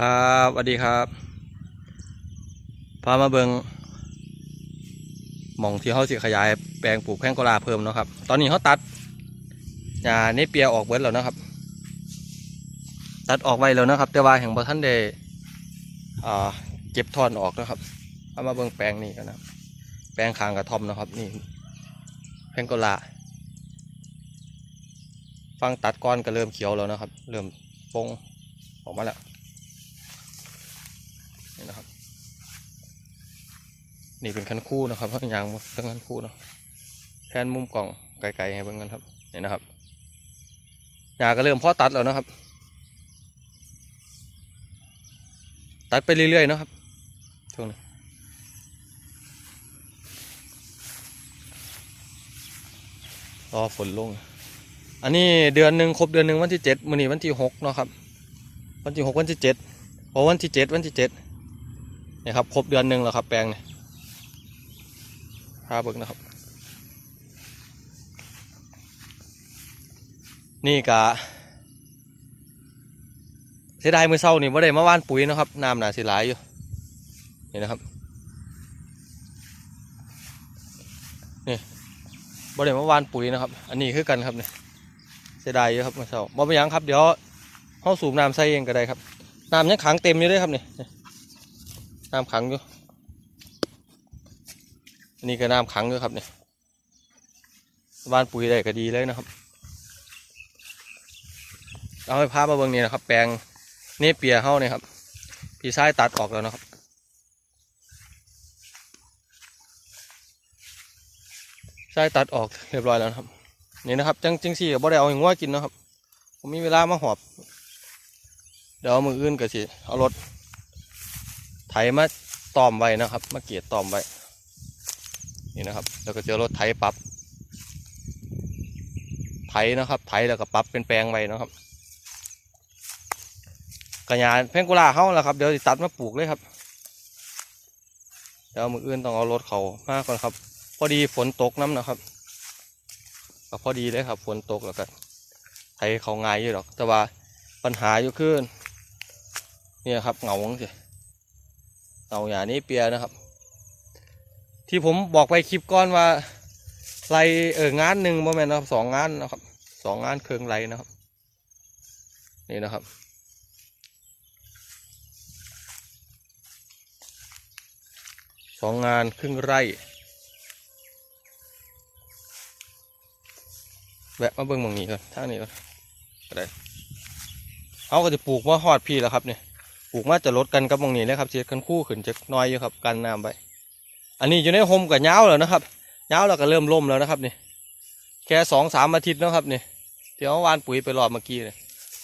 ครับสวัสดีครับ พามาเบิงหม่องที่เขาสิขยายแปลงปลูกแพงกลาเพิ่มเนาะครับ ตอนนี้เขาตัดหญ้าเนเปียออกเบิดแล้วนะครับ ตัดออกไว้แล้วนะครับ แต่ว่าแห่งบ่ท่านได้อ่าเก็บทอนออกนะครับ เอามาเบิงแปลงนี้กันนะ แปลงคางกระทอมนะครับนี่แพงกลาฟังตัดก้อนก็เริ่มเขียวแล้วนะครับ เริ่มปงออกมาแล้ว นี่นะครับ นี่เป็นคันคู่นะครับยางทั้งคันคู่เนาะแทนมุมกล่องไกลๆให้เบิ่งกันครับนี่นะครับยางก็เริ่มเพาะตัดแล้วนะครับ ตัดไปเรื่อยๆนะครับช่วงนี้รอฝนลง อันนี้เดือนหนึ่งครบเดือนหนึ่งวันที่เจ็ดมื้อนี้วันที่หกเนาะครับ วันที่หกวันที่เจ็ดพอวันที่เจ็ดวันที่เจ็ดนี่ครับครบเดือนหนึ่งแล้วครับแปลงเนี่ย พาเบิกนะครับ นี่กะเสียดายมือเศร้านี่ว่าได้มาว่านปุ๋ยนะครับน้ำหนาสิหลายอยู่นี่นะครับนี่บ่ได้มาว่านปุ๋ยนะครับ อันนี้คือกันครับเนี่ยเสียดายอยู่ครับมือเศร้าบ่เป็นยังครับเดี๋ยวเข้าสูบน้ำใส่เองก็ได้ครับน้ำยังขังเต็มอยู่เลยครับเนี่ยน้ำขังอยู่ อันนี้ก็น้ำขังอยู่ครับเนี่ยบ้านปุ๋ยได้ก็ดีเลยนะครับ เอาให้พามาเบิ่งนี่นะครับ แปลงเนเปียเฮ้าเนี่ยครับพี่ชายตัดออกแล้วนะครับชายตัดออกเรียบร้อยแล้วครับ นี่นะครับ จังจังสี่ก็บ่ได้เอาให้งัวกินนะครับ ผมมีเวลามาหอบ เดี๋ยวเอามืออื่นก็สิเอารถไถมาตอมไว้นะครับ มาเกียดตอมไว้ นี่นะครับ แล้วก็เจอรถไถปรับไถนะครับ ไถแล้วก็ปรับเป็นแปลงไว้นะครับกระยาแพงกุลาเข้าแล้วครับเดี๋ยวตัดมาปลูกเลยครับเดี๋ยวมืออื่นต้องเอารถเขามาก่อนครับ พอดีฝนตกน้ำนะครับก็พอดีเลยครับฝนตกแล้วก็ไถเขาง่ายอยู่หรอก แต่ว่าปัญหาอยู่คือเนี่ยครับเหงาสิเอาอย่างนี้เปียนะครับ ที่ผมบอกไปคลิปก้อนว่าไรเอองานหนึ่งโมเมนต์นะครับสองงานนะครับสองงานเครื่องไรนะครับ นี่นะครับสองงานครึ่งไร่แวะมาเบิ่งมองนี้ก่อนท่างนี้ก่อนก็ได้เอาก็จะปลูกว่าฮอดพี่แล้วครับเนี่ยปลูกมาจะลดกันกับมองนี้เลยครับเสียกันคู่ขึ้นจะน้อยอยู่ครับกันน้ำไป อันนี้อยู่ในโฮมกับเงาแล้วนะครับเงาแล้วก็เริ่มล่มแล้วนะครับนี่แค่สองสามอาทิตย์นะครับนี่เดี๋ยววานปุ๋ยไปรอบเมื่อกี้เลย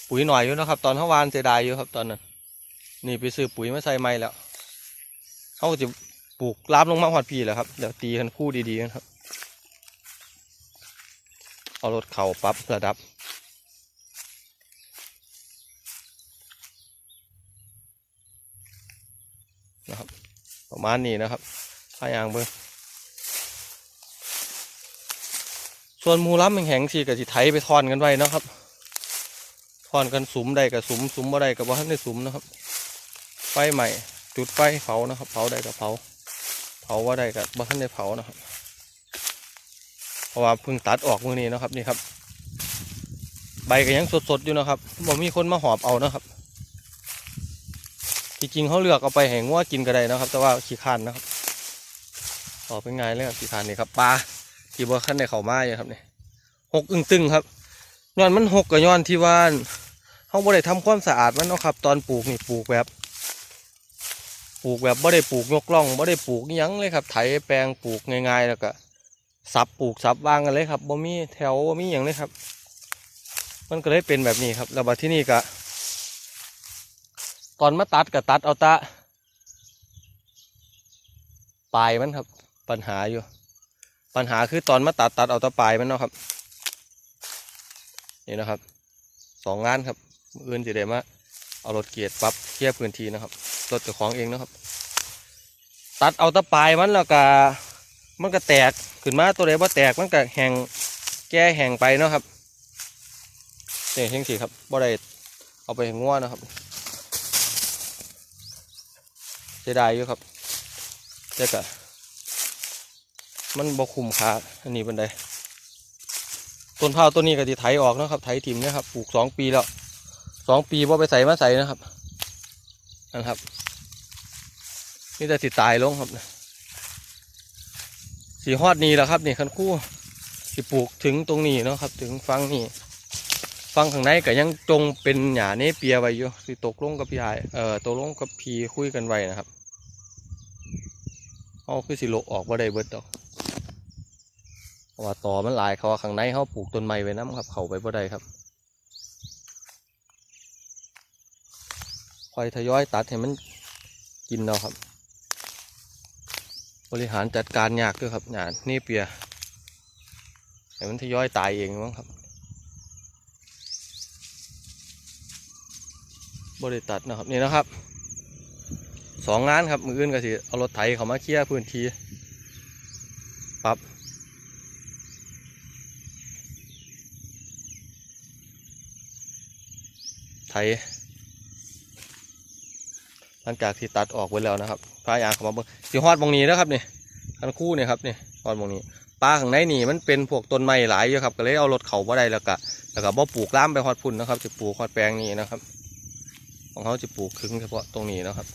ปุ๋ยหน่อยอยู่นะครับ ตอนเขาวานเสียดายอยู่ครับ ตอนนั้นนี่ไปซื้อปุ๋ยมาใส่ไม่แล้วเขาก็จะปลูกลามลงมาหอดพีแล้วครับเดี๋ยวตีกันคู่ดีๆกันครับ เอารถเข่าปรับระดับนะครับ ประมาณนี้นะครับ ถ้าอย่างเบิ้งส่วนมูล้ำแข็งๆสีกับสิไถไปทอนกันไว้นะครับทอนกันสุมได้กับสุมสุมบ่ได้กับว่าท่านได้สุมนะครับ ไฟใหม่จุดไฟเผานะครับ เผาได้กับเผา เผาว่าได้กับว่าท่านได้เผานะครับ เพราะว่าเพิ่งตัดออกมือนี้นะครับนี่ครับ ใบก็ยังสดๆอยู่นะครับบ่มีคนมาหอบเอานะครับจริงๆเขาเลือกเอาไปแห่งัวกินก็ได้นะครับ แต่ว่าขี้คันนะครับ ออกเป็นไงเลยครับขี้คันนี่ครับปลาที่บ่ขั้นในเขามาอยู่ครับเนี่ยหกอึ้งตึงครับย้อนมันหกกับย้อนที่ว่าเขาบ่ได้ทำความสะอาดมันเนาะครับ ตอนปลูกนี่ปลูกแบบปลูกแบบบ่ได้ปลูกยกล่องบ่ได้ปลูกยั้งเลยครับ ไถแปลงปลูกง่ายๆ แล้วก็สับปลูกสับวางกันเลยครับบ่มีแถวบ่มีอย่างเลยครับ มันก็เลยเป็นแบบนี้ครับแล้วบัดที่นี่ก็ตอนมาตัดกับตัดเอาตะปลายมันครับ ปัญหาอยู่ ปัญหาคือตอนมาตัดตัดเอาตะปลายมันเนาะครับ นี่นะครับสองงานครับอื่นจะได้มาเอารถเกียร์ปรับเคลียร์พื้นที่นะครับรถเจ้าของเองนะครับ ตัดเอาตะปลายมันแล้วก็มันก็แตกขึ้นมาตัวใดบ่แตกมันก็แห้งแก้แห้งไปเนาะครับเนี่ยเช่งสิครับบ่ได้เอาไปให้งัวนะครับสียดายอยู่ครับแต่ก็ มันบ่คุ้มค่าอันนี้บันไดต้นพร้าวต้นนี้ก็ที่ไถออกนะครับไถถิ่มเนะครับปลูกสองปีแล้วสองปีว่าไปใส่มาใส่นะครับนะครับ นี่แต่สิตายลงครับสีฮอดนี้แหล้วครับนี่คันคู่สิปลูกถึงตรงนี้เนาะครับ ถึงฟังนี่ฟังข้างในก็ยังจงเป็นหญ้าเนเปียไว้อยู่สิตกลงกับพี่ชายเอ่อตกลงกับพี่คุยกันไว้นะครับเอาคือสิโลออกว่าได้เบิดดอก ราะว่าต่อมันหลายเขาข้างในเขาปลูกต้นไม้ไว้น้ำครับ เขาไปบ่ได้ครับคอยทยอยตัดให้มันกินเนาะครับ บริหารจัดการยากด้วยครับหยานี่เปียให้มันทยอยตายเองมั้งครับบริตัดนะครับนี่นะครับสองงานครับมืออื่นก็สิเอารถไถเขามาเคลียร์พื้นที่ปรับ ไถหลังจากที่ตัดออกไปแล้วนะครับพายางเข้ามาเบิ่งสิฮอดมองนี้นะครับนี่คันคู่เนี่ยครับนี่ฮอดมองนี้ปลาข้างในนี่มันเป็นพวกต้นไม้หลายอยู่ครับก็เลยเอารถเขาบ่ได้แล้วก็แล้วก็บ่ปลูกล้ามไปฮอดพุ่นนะครับจะปลูกฮอดแปลงนี้นะครับ ของเขาจะปลูกครึ่งเฉพาะตรงนี้นะครับ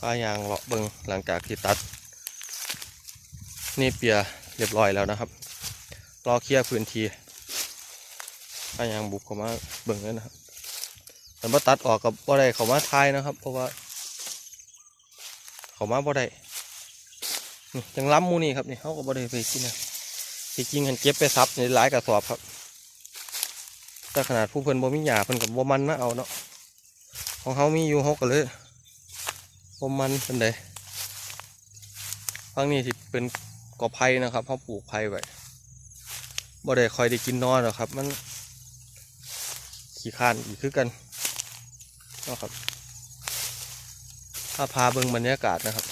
พายางเลาะเบิงหลังจากที่ตัด นี่เปียเรียบร้อยแล้วนะครับ รอเคลียร์พื้นที่พายางบุกเข้ามาเบิ่งแล้วนะครับแต่ว่าตัดออกกับบ่ได้เขามาทายนะครับ เพราะว่า เขามาบ่ได้นี่ยังล้ำมูนี่ครับนี่เขาก็บ่ได้ไปกินนะที่จริงกันเก็บไปซับในหลายกระสอบครับแต่ขนาดผู้เพิ่นบ่มีหยาเพิ่นกับบ่มันมาเอาเนาะของเขามีอยู่เขาก็เลยผมมันเป็นไดฟังนี้ที่เป็น กอไผ่นะครับเขาปลูกไผ่ไว้บ่ได้คอยได้กินนอนหรอกครับ มันขี้ข้านอีกคือกันนะครับ ถ้าพาเบิ่งบรรยากาศนะครับ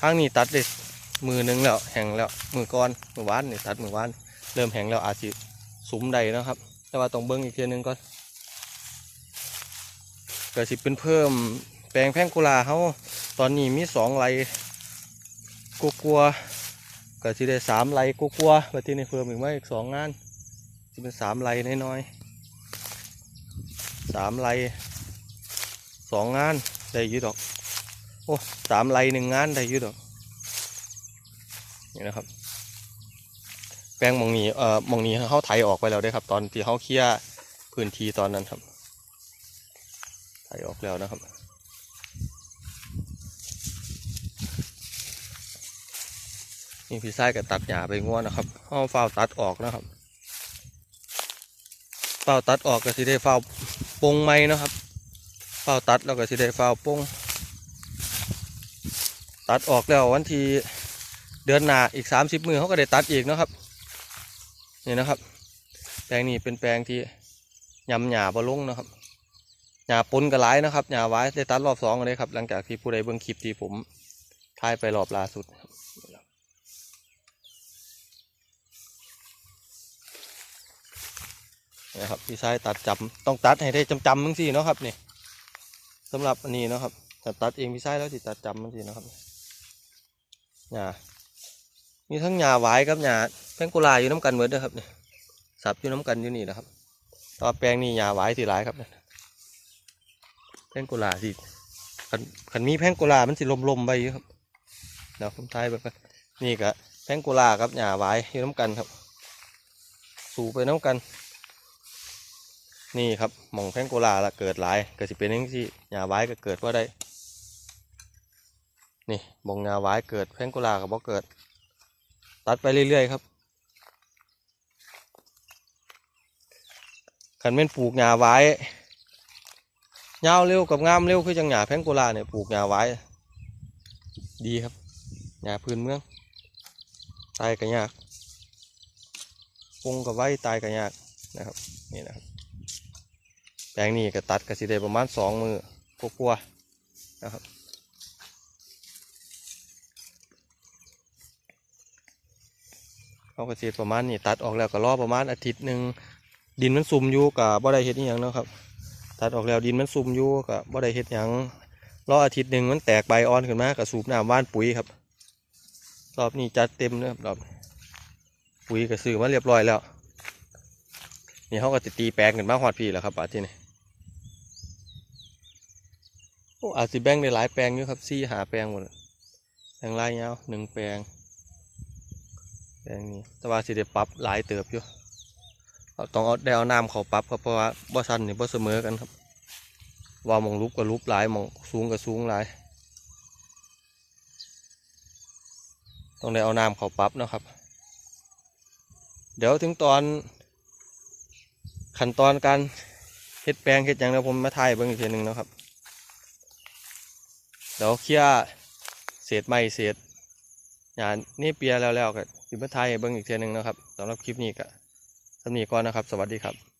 ทางนี้ตัดได้มือหนึงแล้วแห้งแล้วมือก้อนมือวานนี่ตัดมือวานเริ่มแห้งแล้วอาจจะสุมใดนะครับ แต่ว่าต้องเบิ่งอีกเทียหนึงก่อนเก็สิเป็นเพิ่มแปลงแพงกุลาเขา ตอนนี้มีสองไรกัวกัวก็สิได้สามไรกัวกัวๆบัดทีนี้เพิ่มอีกไหมอีกสองงานจะเป็นสามไรน้อยๆสามไรสองงานได้ยืดดอกโอ้สามไรหนึ่งงานได้ยืดดอกนี่นะครับ แปลงมองนี้เอ่อมองนี้เขาไถออกไปแล้วด้อครับ ตอนที่เขาเคลียร์พื้นที่ตอนนั้นครับไถออกแล้วนะครับ นี่พี่ไส้กับตัดหญ้าไปง่วนนะครับเอาเฝ้าวตัดออกนะครับเฝ้าวตัดออกก็สิได้เฝ้าวปงไม้นะครับเฝ้าวตัดแล้วก็สิได้เฝ้าวปงตัดออกแล้ววันที่เดือนหน้าอีกสามสิบมือเขาก็ได้ตัดอีกนะครับนี่นะครับ แปลงนี้เป็นแปลงที่ยำหญ้าบะลงนะครับหญ้าปนกระไรนะครับหญ้าไว้ได้ตัดรอบสองเลยครับ หลังจากที่ผู้ใดเบิ่งคลิปที่ผมถ่ายไปรอบล่าสุดครับ นะครับพี่ชายตัดจำต้องตัดให้ได้จำจำมึงสิเนาะครับนี่สำหรับอันนี้เนาะครับถ้าตัดเองพี่ชายแล้วสิตัดจำมึงสิเนาะครับหญ้ามีทั้งหญ้าไว้กับหญ้าแพงกุลาอยู่น้ำกันเหมือนเด้อครับนี่สับอยู่น้ำกันอยู่นี่นะครับแตว่าแปลงนี้หญ้าไว้สิหลายครับแพงกุลาสิขันขันมีแพงกุลามันสิลมๆไปอยู่ครับเดี๋ยวผมทายแบบนี่ก็แพงกุลาครับหญ้าไว้อยู่น้ำกันครับ สู่ไปน้ำกัน นี่ครับหมองแพงกุลาละเกิดหลายเก็สิเป็นอย่างที่หญ้าไว้ก็เกิดว่าได้นี่หมองหญ้าไว้เกิดแพงกุลากับบ่เกิด ตัดไปเรื่อยๆครับขันเป็นปลูกหญ้าไว้ยาวเร็วกับงามเร็วคือจังหญ้าแพงโกลาเนี่ยปลูกหญ้าไว้ดีครับหญ้าพื้นเมือง ตายก็ยากปงกับไว้ตายก็ยากนะครับนี่นะครับ แปลงนี้ก็ตัดก็สิได้ประมาณสองมือกลัวๆนะครับเขาก็เสีประมาณนี้ตัดออกแล้วก็รอประมาณอาทิตย์หนึ่งดินมันซุ่มอยู่กับบ่ได้เฮ็ดอหย่างนะครับ ตัดออกแล้วดินมันซุ่มอยู่กับบ่ได้เฮ็ดหยังรออาทิตย์หนึ่งมันแตกใบอ่อนขึ้นมาก็สูบน้ำว่านปุ๋ยครับรอบนี้จัดเต็มเลยครับรอบปุ๋ยก็ซื้อมาเรียบร้อยแล้วนี่เขาก็จะตีแปลงกันมาหอดพี่แล้วครับอาทิตย์นี้ โอ้อาจจะแบ่งได้หลายแปลงอยู่ครับสี่หาแปลงหมดแปลงลายยาวหนึ่งแปลง แปลงนี้แต่ว่าสิได้ปรับหลายเติบอยู่เอาต้องเอาได้เอาน้ำเขาปรับครับเพราะว่าบ่ซันนี่บ่เสมอกันครับ ว่ามองรูปกับรูปหลายมองสูงกับสูงหลาย ต้องได้เอาน้ำเขาปรับนะครับ เดี๋ยวถึงตอน ขั้นตอนการเฮ็ดแปลงเฮ็ดหยังเดียวผมมาถ่ายเบิ่งอีกทีหนึ่งนะครับ ดี๋ยวเคลียร์เศษไม้เศษหยานี่เปียแล้วแล้วก็สิมาถ่ายเบิ้งอีกเทีนึงนะครับสำหรับคลิปนี้ก็สำนีก่อนนะครับ สวัสดีครับ